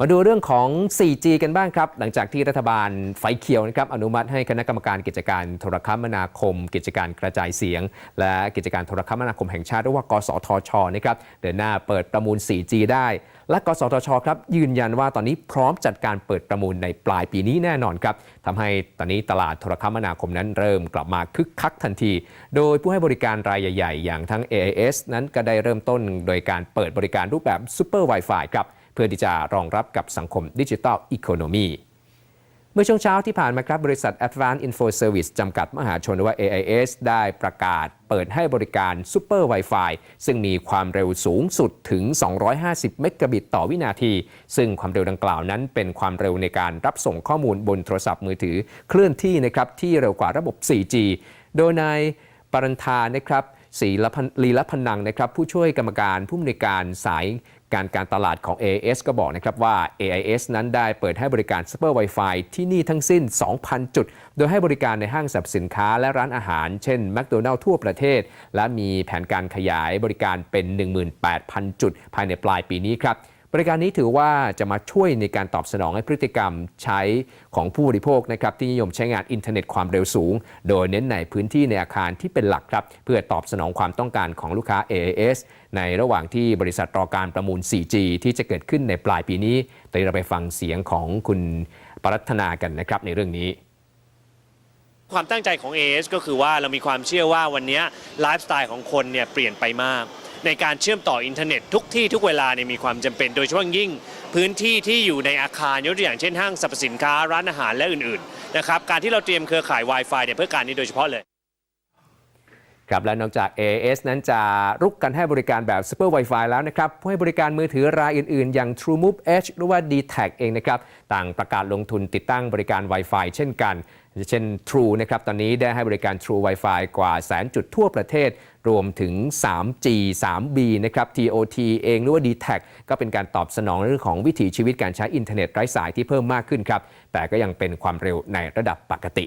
มาดูเรื่องของ 4G กันบ้างครับ หลังจากที่รัฐบาลไฟเขียวนะครับอนุมัติให้คณะกรรมการกิจการโทรคมนาคม กิจการกระจายเสียง และกิจการโทรคมนาคมแห่งชาติหรือว่ากสทชนะครับเดินหน้าเปิดประมูล 4G ได้ และกสทชครับยืนยันว่าตอนนี้พร้อมจัดการเปิดประมูลในปลายปีนี้แน่นอนครับทำให้ตอนนี้ตลาดโทรคมนาคมนั้นเริ่มกลับมาคึกคักทันที โดยผู้ให้บริการรายใหญ่ ๆ อย่างทั้ง AIS นั้นก็ได้เริ่มต้นโดยการเปิดบริการรูปแบบ Super Wi-Fi ครับ เพื่อที่จะรองรับกับสังคมดิจิทัลอีโคโนมีเมื่อช่วงเช้าที่ผ่านมาครับบริษัท Advanced Info Service จำกัดมหาชนหรือว่า AIS ได้ประกาศเปิดให้บริการ Super Wi-Fi ซึ่งมีความเร็วสูงสุดถึง 250 เมกะบิตต่อวินาที ซึ่งความเร็วดังกล่าวนั้นเป็นความเร็วในการรับส่งข้อมูลบนโทรศัพท์มือถือเคลื่อนที่นะครับที่เร็วกว่าระบบ 4G โดยนายปรันธานะครับ ศรีละพันลีละพนังนะครับผู้ช่วยกรรมการผู้อำนวยการสายการการตลาดของ AIS ก็บอกนะครับว่า AIS นั้นได้เปิดให้บริการ Super Wi-Fi ที่นี่ทั้งสิ้น 2,000 จุด โดยให้บริการในห้างสรรพสินค้าและร้านอาหาร เช่นแมคโดนัลทั่วประเทศ และมีแผนการขยายบริการเป็น 18,000 จุด ภายในปลายปีนี้ครับ บริการนี้ถือว่าจะมาช่วยในการตอบสนองให้พฤติกรรมใช้ของผู้บริโภคนะครับที่นิยมใช้งานอินเทอร์เน็ตความเร็วสูง โดยเน้นในพื้นที่ในอาคารที่เป็นหลักครับเพื่อตอบสนองความต้องการของลูกค้า AIS ในระหว่างที่บริษัทรอการประมูล 4G ที่จะเกิดขึ้นในปลายปีนี้แต่เราไปฟังเสียงของคุณปรัตนากันนะครับในเรื่องนี้ความตั้งใจของ AS ก็คือว่าเรามีความเชื่อว่าวันนี้ไลฟ์สไตล์ของคนเนี่ยเปลี่ยนไปมาก ในการเชื่อมต่ออินเทอร์เน็ตทุกที่ทุกเวลาเนี่ยมีความจำเป็น โดยเฉพาะอย่างยิ่งพื้นที่ที่อยู่ในอาคารยกตัวอย่างเช่นห้างสรรพสินค้าร้านอาหารและอื่นๆนะครับการที่เราเตรียมเครือข่าย Wi-Fi เนี่ยเพื่อการนี้โดยเฉพาะเลย ครับและนอกจาก AIS นั้นจะรุกกันให้บริการแบบ Super Wi-Fi แล้วนะครับผู้ให้บริการมือถือรายอื่นๆ อย่าง TrueMove Edge หรือว่า d t a c เองนะครับต่างประกาศลงทุนติดตั้งบริการ Wi-Fi เช่นกัน เช่น True นะครับตอนนี้ได้ให้บริการ True Wi-Fi กว่าแสนจุดทั่วประเทศ รวมถึง 3G 3B นะครับ TOT เองหรือว่า d t a c ก็เป็นการตอบสนองเรื่องของวิถีชีวิตการใช้อินเทอร์เน็ตไร้สายที่เพิ่มมากขึ้นครับแต่ก็ยังเป็นความเร็วในระดับปกติ